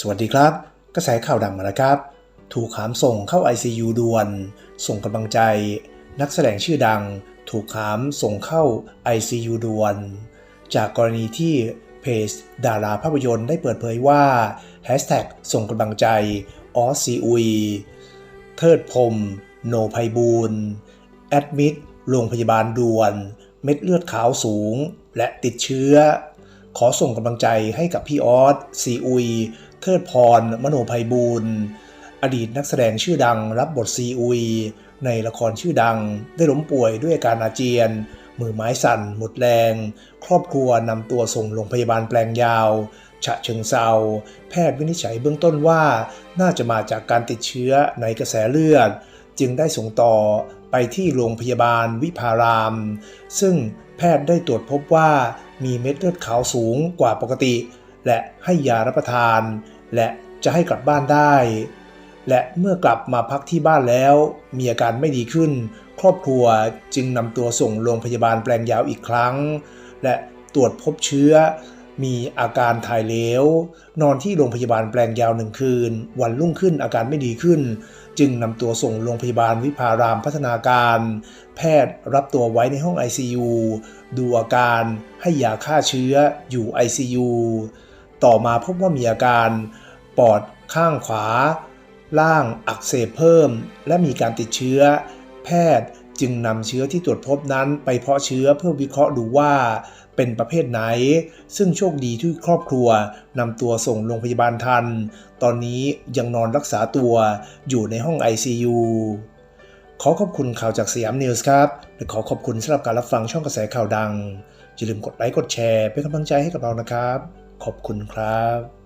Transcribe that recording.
สวัสดีครับ กระแสข่าวดังมาแล้วครับ ถูกหามส่งเข้า ICU ด่วน ส่งกำลังใจ นักแสดงชื่อดัง ถูกหามส่งเข้า ICU ด่วน จากกรณีที่เพจดาราภาพยนตร์ได้เปิดเผยว่า Hashtag ส่งกำลังใจออสซีอุย เทิดพรมโนภัยบูลย์แอดมิดโรงพยาบาลด่วน เม็ดเลือดขาวสูง และติดเชื้อ ขอส่งกำลังใจให้กับพี่ออสซีอุย เทิดพร มโนภัยบูลย์อดีตนักแสดงชื่อดังรับบทซีอุย ในละครชื่อดัง ได้ล้มป่วยด้วยอาการอาเจียน มือไม้สั่น หมดแรง ครอบครัวนำตัวส่งโรงพยาบาลแปลงยาว ฉะเชิงเซาแพทย์วินิจฉัยเบื้องต้นว่า น่าจะมาจากการติดเชื้อในกระแสเลือด จึงได้ส่งต่อ ไปที่โรงพยาบาลวิภาราม ซึ่งแพทย์ได้ตรวจพบว่ามีเม็ดเลือดขาวสูงกว่าปกติ และให้ยารับประทาน และจะให้กลับบ้านได้ และเมื่อกลับมาพักที่บ้านแล้ว มีอาการไม่ดีขึ้น ครอบครัวจึงนำตัวส่งโรงพยาบาลแปลงยาวอีกครั้ง และตรวจพบเชื้อ มีอาการถ่ายเหลวนอนที่โรงพยาบาลแปลงยาวหนึ่งคืน วันรุ่งขึ้นอาการไม่ดีขึ้น จึงนำตัวส่งโรงพยาบาลวิภารามพัฒนาการ แพทย์รับตัวไว้ในห้อง ICU ดูอาการให้ยาฆ่าเชื้ออยู่ ICU ต่อมาพบว่ามีอาการปอดข้างขวา ล่างอักเสบเพิ่ม และมีการติดเชื้อ แพทย์ จึงนำเชื้อที่ตรวจพบนั้นไปเพาะเชื้อเพื่อวิเคราะห์ดูว่าเป็นประเภทไหน ซึ่งโชคดีที่ครอบครัวนำตัวส่งโรงพยาบาลทัน ตอนนี้ยังนอนรักษาตัวอยู่ในห้อง ICU ขอขอบคุณข่าวจากสยามนิวส์ครับ และขอขอบคุณสำหรับการรับฟังช่องกระแสข่าวดัง อย่าลืมกดไลค์กดแชร์เป็นกำลังใจให้กับเรานะครับ ขอบคุณครับ